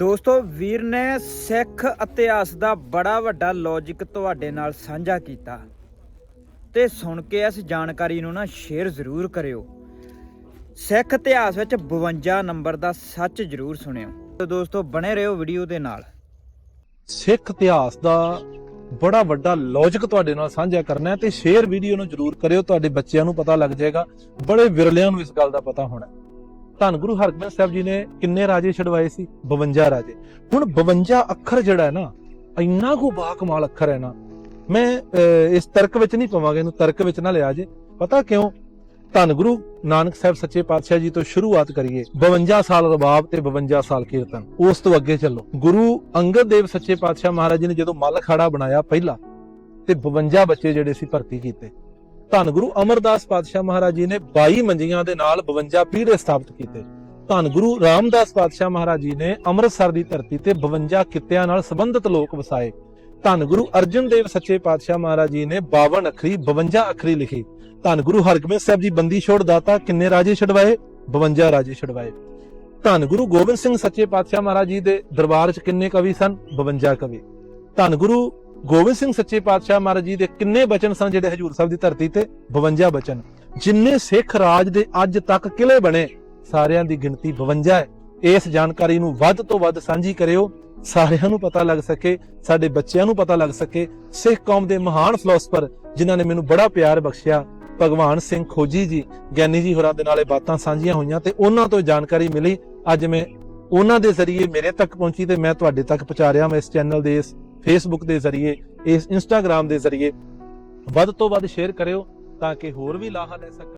ਦੋਸਤੋ, ਵੀਰ ਨੇ ਸਿੱਖ ਇਤਿਹਾਸ ਦਾ ਬੜਾ ਵੱਡਾ ਲੌਜੀਕ ਤੁਹਾਡੇ ਨਾਲ ਸਾਂਝਾ ਕੀਤਾ ਤੇ ਸੁਣ ਕੇ ਇਸ ਜਾਣਕਾਰੀ ਨੂੰ ਨਾ ਸ਼ੇਅਰ ਜ਼ਰੂਰ ਕਰਿਓ। ਸਿੱਖ ਇਤਿਹਾਸ ਵਿੱਚ 52 ਨੰਬਰ ਦਾ ਸੱਚ ਜ਼ਰੂਰ ਸੁਣਿਓ। ਤੇ ਦੋਸਤੋ, ਬਣੇ ਰਹੋ ਵੀਡੀਓ ਦੇ ਨਾਲ। ਸਿੱਖ ਇਤਿਹਾਸ ਦਾ ਬੜਾ ਵੱਡਾ ਲੌਜੀਕ ਤੁਹਾਡੇ ਨਾਲ ਸਾਂਝਾ ਕਰਨਾ ਹੈ ਤੇ ਸ਼ੇਅਰ ਵੀਡੀਓ ਨੂੰ ਜਰੂਰ ਕਰਿਓ। ਤੁਹਾਡੇ ਬੱਚਿਆਂ ਨੂੰ ਪਤਾ ਲੱਗ ਜਾਏਗਾ, ਬੜੇ ਵਿਰਲਿਆਂ ਨੂੰ ਇਸ ਗੱਲ ਦਾ ਪਤਾ ਹੋਣਾ ਧੰਨ ਗੁਰੂ ਹਰਗੋਬਿੰਦ ਸਾਹਿਬ ਜੀ ਨੇ ਕਿੰਨੇ ਰਾਜੇ ਛਡਵਾਏ ਸੀ? 52 ਰਾਜੇ। ਹੁਣ 52 ਅੱਖਰ ਜਿਹੜਾ ਹੈ ਨਾ, ਇੰਨਾ ਕੋ ਬਾਕਮਾਲ ਅੱਖਰ ਹੈ ਨਾ, ਮੈਂ ਇਸ ਤਰਕ ਵਿੱਚ ਨਹੀਂ ਪਵਾਂਗਾ, ਇਹਨੂੰ ਤਰਕ ਵਿੱਚ ਨਾ ਲਿਆ ਜੇ। ਪਤਾ ਕਿਉਂ? ਧੰਨ ਗੁਰੂ ਨਾਨਕ ਸਾਹਿਬ ਸੱਚੇ ਪਾਤਸ਼ਾਹ ਜੀ ਤੋਂ ਸ਼ੁਰੂਆਤ ਕਰੀਏ। 52 ਸਾਲ ਰਬਾਬ ਤੇ 52 ਸਾਲ ਕੀਰਤਨ। ਉਸ ਤੋਂ ਅੱਗੇ ਚੱਲੋ। ਗੁਰੂ ਅੰਗਦ ਦੇਵ ਸੱਚੇ ਪਾਤਸ਼ਾਹ ਮਹਾਰਾਜ ਜੀ ਨੇ ਜਦੋਂ ਮੱਲ ਖਾੜਾ ਬਣਾਇਆ ਪਹਿਲਾ, ਤੇ 52 ਬੱਚੇ ਜਿਹੜੇ ਸੀ ਭਰਤੀ ਕੀਤੇ। ਧੰਨ ਗੁਰੂ ਅਮਰਦਾਸ ਪਾਤਸ਼ਾਹ ਮਹਾਰਾਜ ਜੀ ਨੇ 22 ਮੰਜੀਆਂ ਦੇ ਨਾਲ 52 ਪੀੜੇ ਸਥਾਪਿਤ ਕੀਤੇ। ਧੰਨ ਗੁਰੂ ਰਾਮਦਾਸ ਪਾਤਸ਼ਾਹ ਮਹਾਰਾਜ ਜੀ ਨੇ ਅੰਮ੍ਰਿਤਸਰ ਦੀ ਧਰਤੀ ਤੇ 52 ਕਿੱਤਿਆਂ ਨਾਲ ਸੰਬੰਧਿਤ ਲੋਕ ਵਸਾਏ। ਧੰਨ ਗੁਰੂ ਅਰਜਨ ਦੇਵ ਸੱਚੇ ਪਾਤਸ਼ਾਹ ਮਹਾਰਾਜ ਜੀ ਨੇ 52 ਅੱਖਰੀ 52 ਅੱਖਰੀ ਲਿਖੀ। ਧੰਨ ਗੁਰੂ ਹਰਗੋਬਿੰਦ ਸਾਹਿਬ ਜੀ ਬੰਦੀ ਛੋੜ ਦਾਤਾ ਕਿੰਨੇ ਰਾਜੇ ਛਡਵਾਏ? 52 ਰਾਜੇ ਛਡਵਾਏ। ਧੰਨ ਗੁਰੂ ਗੋਬਿੰਦ ਸਿੰਘ ਸੱਚੇ ਪਾਤਸ਼ਾਹ ਮਹਾਰਾਜ ਜੀ ਦੇ ਦਰਬਾਰ 'ਚ ਕਿੰਨੇ ਕਵੀ ਸਨ? 52 ਕਵੀ। ਧੰਨ ਗੁਰੂ ਗੋਬਿੰਦ ਸਿੰਘ ਸੱਚੇ ਪਾਤਸ਼ਾਹ ਮਹਾਰਾਜ ਜੀ ਦੇ ਕਿੰਨੇ ਬਚਨ ਸਨ ਜਿਹੜੇ ਹਜੂਰ ਸਾਹਿਬ ਦੀ ਧਰਤੀ ਤੇ? 52 ਬਚਨ। ਜਿੰਨੇ ਸਿੱਖ ਰਾਜ ਦੇ ਅੱਜ ਤੱਕ ਕਿਲੇ ਬਣੇ, ਸਾਰਿਆਂ ਦੀ ਗਿਣਤੀ 52 ਹੈ। ਇਸ ਜਾਣਕਾਰੀ ਨੂੰ ਵੱਧ ਤੋਂ ਵੱਧ ਸਾਂਝੀ ਕਰਿਓ। ਸਾਰਿਆਂ ਨੂੰ ਪਤਾ ਲੱਗ ਸਕੇ, ਸਾਡੇ ਬੱਚਿਆਂ ਨੂੰ ਪਤਾ ਲੱਗ ਸਕੇ। ਸਿੱਖ ਕੌਮ ਦੇ ਮਹਾਨ ਫਿਲਾਸਫਰ ਜਿਨ੍ਹਾਂ ਨੇ ਮੈਨੂੰ ਬੜਾ ਪਿਆਰ ਬਖਸ਼ਿਆ, ਭਗਵਾਨ ਸਿੰਘ ਖੋਜੀ ਜੀ, ਗਿਆਨੀ ਜੀ ਹੋਰਾਂ ਦੇ ਨਾਲੇ ਬਾਤਾਂ ਸਾਂਝੀਆਂ ਹੋਈਆਂ ਤੇ ਉਹਨਾਂ ਤੋਂ ਜਾਣਕਾਰੀ ਮਿਲੀ। ਅੱਜ ਮੈਂ ਉਹਨਾਂ ਦੇ ਜ਼ਰੀਏ ਮੇਰੇ ਤੱਕ ਪਹੁੰਚੀ ਤੇ ਮੈਂ ਤੁਹਾਡੇ ਤੱਕ ਪਹੁੰਚਾ ਰਿਹਾ ਮੈਂ ਇਸ ਚੈਨਲ ਦੇ ਇਸ ਫੇਸਬੁੱਕ ਦੇ ਜ਼ਰੀਏ, ਇਸ ਇੰਸਟਾਗ੍ਰam ਦੇ ਜ਼ਰੀਏ ਵੱਧ ਤੋਂ ਵੱਧ ਸ਼ੇਅਰ ਕਰਿਓ ਤਾਂ ਕਿ ਹੋਰ ਵੀ ਲਾਹਾ ਲੈ ਸਕਣ।